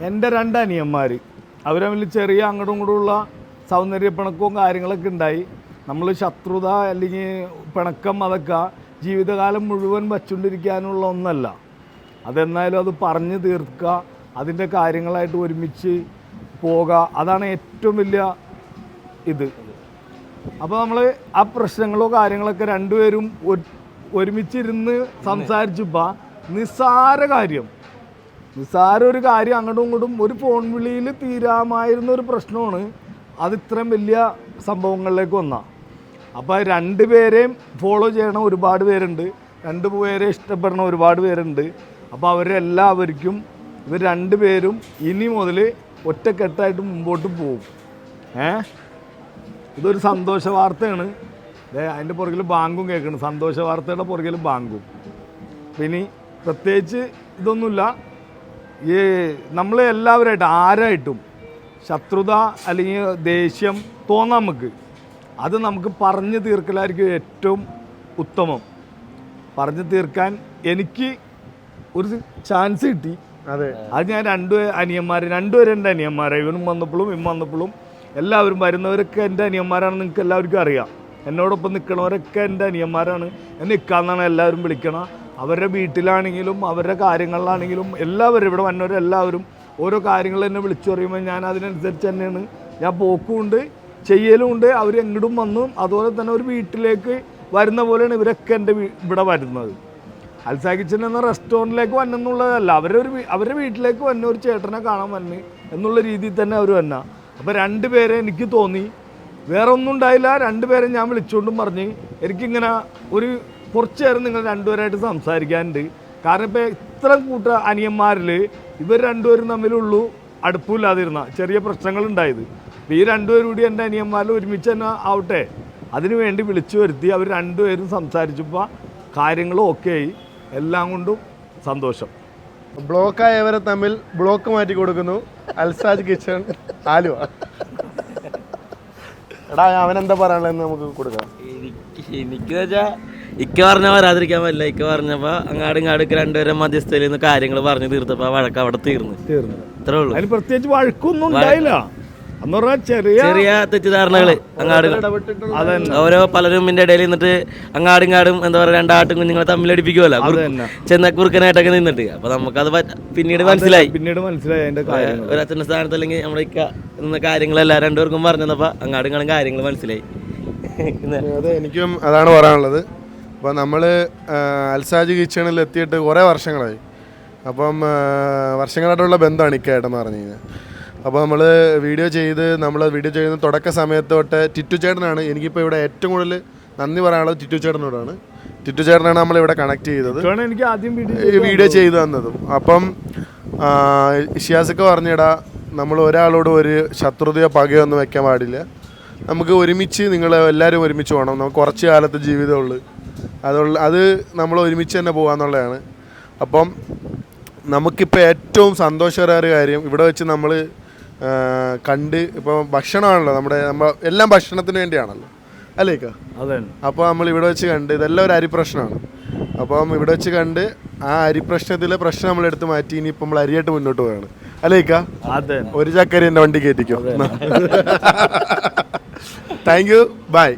എന്റെ രണ്ട് അനിയന്മാർ അവർ തമ്മിൽ ചെറിയ അങ്ങോട്ടും ഇങ്ങോട്ടുമുള്ള സൗന്ദര്യ പിണക്കവും കാര്യങ്ങളൊക്കെ ഉണ്ടായി. നമ്മൾ ശത്രുത അല്ലെങ്കിൽ പിണക്കം അതൊക്കെ ജീവിതകാലം മുഴുവൻ വച്ചുകൊണ്ടിരിക്കാനുള്ള ഒന്നല്ല. അതെന്നായാലും അത് പറഞ്ഞു തീർക്കുക അതിന്റെ കാര്യങ്ങളായിട്ട് ഒരുമിച്ച് പോകുക അതാണ് ഏറ്റവും വലിയ ഇത്. അപ്പോൾ നമ്മൾ ആ പ്രശ്നങ്ങളോ കാര്യങ്ങളൊക്കെ രണ്ടുപേരും ഒരു- ഒരുമിച്ചിരുന്ന് സംസാരിച്ചപ്പോൾ നിസ്സാര കാര്യം. നിസ്സാര ഒരു കാര്യം അങ്ങോട്ടും ഇങ്ങോട്ടും ഒരു ഫോൺ വിളിയിൽ തീരാമായിരുന്ന ഒരു പ്രശ്നമാണ്. അത് ഇത്രയും വലിയ സംഭവങ്ങളിലേക്ക് വന്ന. അപ്പോൾ രണ്ട് പേരെയും ഫോളോ ചെയ്യണ ഒരുപാട് പേരുണ്ട്. രണ്ട് പേരെ ഇഷ്ടപ്പെടണം ഒരുപാട് പേരുണ്ട്. അപ്പോൾ അവരെല്ലാവർക്കും ഇവർ രണ്ട് പേരും ഇനി മുതൽ ഒറ്റക്കെട്ടായിട്ട് മുമ്പോട്ട് പോകും. ഏ? ഇതൊരു സന്തോഷ വാർത്തയാണ്. അതിന്റെ പുറകിൽ ബാങ്കും കേൾക്കണം സന്തോഷ വാർത്തയുടെ പുറകിൽ ബാങ്കും. പിന്നെ പ്രത്യേകിച്ച് ഇതൊന്നുമില്ല. ഈ നമ്മൾ എല്ലാവരുമായിട്ട് ആരായിട്ടും ശത്രുത അല്ലെങ്കിൽ ദേഷ്യം തോന്നാം നമുക്ക്. അത് നമുക്ക് പറഞ്ഞു തീർക്കലായിരിക്കും ഏറ്റവും ഉത്തമം. പറഞ്ഞു തീർക്കാൻ എനിക്ക് ഒരു ചാൻസ് കിട്ടി. അതെ. അത് ഞാൻ രണ്ട് അനിയന്മാർ രണ്ടുപേരും എന്റെ അനിയന്മാരെ. ഇവനും വന്നപ്പോഴും ഇവൻ വന്നപ്പോഴും എല്ലാവരും വരുന്നവരൊക്കെ എന്റെ അനിയന്മാരാണെന്ന് നിങ്ങൾക്ക് എല്ലാവർക്കും അറിയാം. എന്നോടൊപ്പം നിൽക്കണവരൊക്കെ എന്റെ അനിയന്മാരാണ്. എന്നെ എല്ലാവരും വിളിക്കണം അവരുടെ വീട്ടിലാണെങ്കിലും അവരുടെ കാര്യങ്ങളിലാണെങ്കിലും എല്ലാവരും ഇവിടെ വന്നവരെല്ലാവരും ഓരോ കാര്യങ്ങൾ എന്നെ വിളിച്ചു പറയുമ്പോൾ ഞാൻ അതിനനുസരിച്ച് തന്നെയാണ്. ഞാൻ പോക്കുമുണ്ട് ചെയ്യലുമുണ്ട് അവർ എങ്ങോട്ടും വന്നു. അതുപോലെ തന്നെ ഒരു വീട്ടിലേക്ക് വരുന്ന പോലെയാണ് ഇവരൊക്കെ എന്റെ ഇവിടെ വരുന്നത്. അൽസാ കിച്ചൻ എന്ന റെസ്റ്റോറന്റിലേക്ക് വന്നെന്നുള്ളതല്ല അവരുടെ ഒരു അവരുടെ വീട്ടിലേക്ക് വന്ന ഒരു ചേട്ടനെ കാണാൻ വന്ന് എന്നുള്ള രീതിയിൽ തന്നെ അവർ വന്ന. അപ്പോൾ രണ്ട് പേരെ എനിക്ക് തോന്നി. വേറെ ഒന്നും ഉണ്ടായില്ല രണ്ടുപേരെ ഞാൻ വിളിച്ചുകൊണ്ടും പറഞ്ഞ്. എനിക്കിങ്ങനെ ഒരു കുറച്ച് നേരം നിങ്ങൾ രണ്ടുപേരായിട്ട് സംസാരിക്കാനുണ്ട്. കാരണം ഇപ്പോൾ ഇത്ര കൂട്ട അനിയന്മാരിൽ ഇവർ രണ്ടുപേരും തമ്മിലുള്ളൂ അടുപ്പില്ലാതിരുന്ന ചെറിയ പ്രശ്നങ്ങൾ ഉണ്ടായത് ഈ രണ്ടുപേരും കൂടി എന്റെ അനിയന്മാരിൽ ഒരുമിച്ച് തന്നെ ആവട്ടെ. അതിനു വേണ്ടി വിളിച്ചു വരുത്തി അവർ രണ്ടുപേരും സംസാരിച്ചപ്പോൾ കാര്യങ്ങളും ഓക്കെ ആയി എല്ലാം കൊണ്ടും സന്തോഷം. ബ്ലോക്കായവരെ തമ്മിൽ ബ്ലോക്ക് മാറ്റി കൊടുക്കുന്നു. അൽസാജ് കിച്ചൺ ആലുവ. എടാ അവൻ എന്താ പറയാനുള്ളത് നമുക്ക് കൊടുക്കാം. എനിക്ക് എനിക്ക് വെച്ചാ ഇക്ക പറഞ്ഞ വരാതിരിക്കാൻ പറ്റില്ല. ഇക്ക പറഞ്ഞപ്പോ അങ്ങാടും ഇങ്ങാടും രണ്ടുപേരെ മധ്യസ്ഥയിൽ നിന്ന് കാര്യങ്ങൾ പറഞ്ഞു തീർത്തപ്പോ ആ വഴക്ക് അവിടെ തീർന്നു. തീർന്നു. ഇത്രേ ഉള്ളൂ. അതിന് പ്രത്യേകിച്ച് വഴക്കൊന്നും ഉണ്ടായില്ല. എന്ന് പറഞ്ഞാൽ ചെറിയ ചെറിയ തെറ്റിദ്ധാരണകൾ അങ്ങാടും അതന്നെ. ഓരോ പലരും ഇതിന്റെ ഇടയിൽ നിന്നിട്ട് അങ്ങാടും ഇങ്ങാടും എന്താ പറയാ രണ്ടാട്ടും കുഞ്ഞുങ്ങളെ തമ്മിലടിപ്പിക്കുമല്ലോ ചെന്ന കുറുക്കനായിട്ടൊക്കെ നിന്നിട്ട്. അപ്പൊ നമുക്കത് അത് പിന്നീട് മനസ്സിലായി. പിന്നീട് മനസ്സിലായി അതിന്റെ കാര്യം ഒരു അച്ഛന്റെ സ്ഥാനത്ത് അല്ലെങ്കിൽ നമ്മുടെ ഇക്ക നിന്ന കാര്യങ്ങളെല്ലാം രണ്ടുപേർക്കും പറഞ്ഞപ്പോ അങ്ങാടും ഇങ്ങാടും കാര്യങ്ങൾ മനസ്സിലായി. അതെ എനിക്കും അതാണ് പറയാനുള്ളത്. അപ്പോൾ നമ്മൾ അൽസാജ് കിച്ചണിൽ എത്തിയിട്ട് കുറേ വർഷങ്ങളായി. അപ്പം വർഷങ്ങളായിട്ടുള്ള ബന്ധമാണ് ഇക്കായിട്ടെന്ന് പറഞ്ഞു കഴിഞ്ഞാൽ. അപ്പോൾ നമ്മൾ വീഡിയോ ചെയ്ത് നമ്മൾ വീഡിയോ ചെയ്യുന്ന തുടക്ക സമയത്ത് തൊട്ട് ടിറ്റു ചേട്ടനാണ്. എനിക്കിപ്പോൾ ഇവിടെ ഏറ്റവും കൂടുതൽ നന്ദി പറയാനുള്ളത് ടിറ്റു ചേട്ടനോടാണ്. ടിറ്റു ചേട്ടനാണ് നമ്മളിവിടെ കണക്ട് ചെയ്തത്. എനിക്ക് ആദ്യം വീഡിയോ വീഡിയോ ചെയ്തു തന്നതും. അപ്പം ഇഷ്യാസൊക്കെ ഇഷിയാസൊക്കെ പറഞ്ഞിടാ നമ്മൾ ഒരാളോട് ഒരു ശത്രുതയോ പകയോ ഒന്നും വെക്കാൻ പാടില്ല. നമുക്ക് ഒരുമിച്ച് നിങ്ങൾ എല്ലാവരും ഒരുമിച്ച് പോകണം. നമുക്ക് കുറച്ച് കാലത്തെ ജീവിതമുള്ളൂ അതുള്ള അത് നമ്മൾ ഒരുമിച്ച് തന്നെ പോകാന്നുള്ളതാണ് അപ്പം നമുക്കിപ്പോൾ ഏറ്റവും സന്തോഷകരമായ കാര്യം ഇവിടെ വെച്ച് നമ്മൾ കണ്ട് ഇപ്പോൾ ഭക്ഷണമാണല്ലോ നമ്മുടെ നമ്മൾ എല്ലാം ഭക്ഷണത്തിന് വേണ്ടിയാണല്ലോ. അല്ലേക്കാ അതെ അപ്പോൾ നമ്മൾ ഇവിടെ വെച്ച് കണ്ട് ഇതെല്ലാം ഒരു അരി പ്രശ്നമാണ്. അപ്പം ഇവിടെ വെച്ച് കണ്ട് ആ അരി പ്രശ്നത്തിലെ പ്രശ്നം നമ്മൾ എടുത്ത് മാറ്റി ഇനി ഇപ്പം നമ്മൾ അരിയായിട്ട് മുന്നോട്ട് പോവുകയാണ് അല്ലേക്കാ അതെ ഒരു ചക്കരി എന്റെ വണ്ടി കയറ്റിക്കോ. Thank you by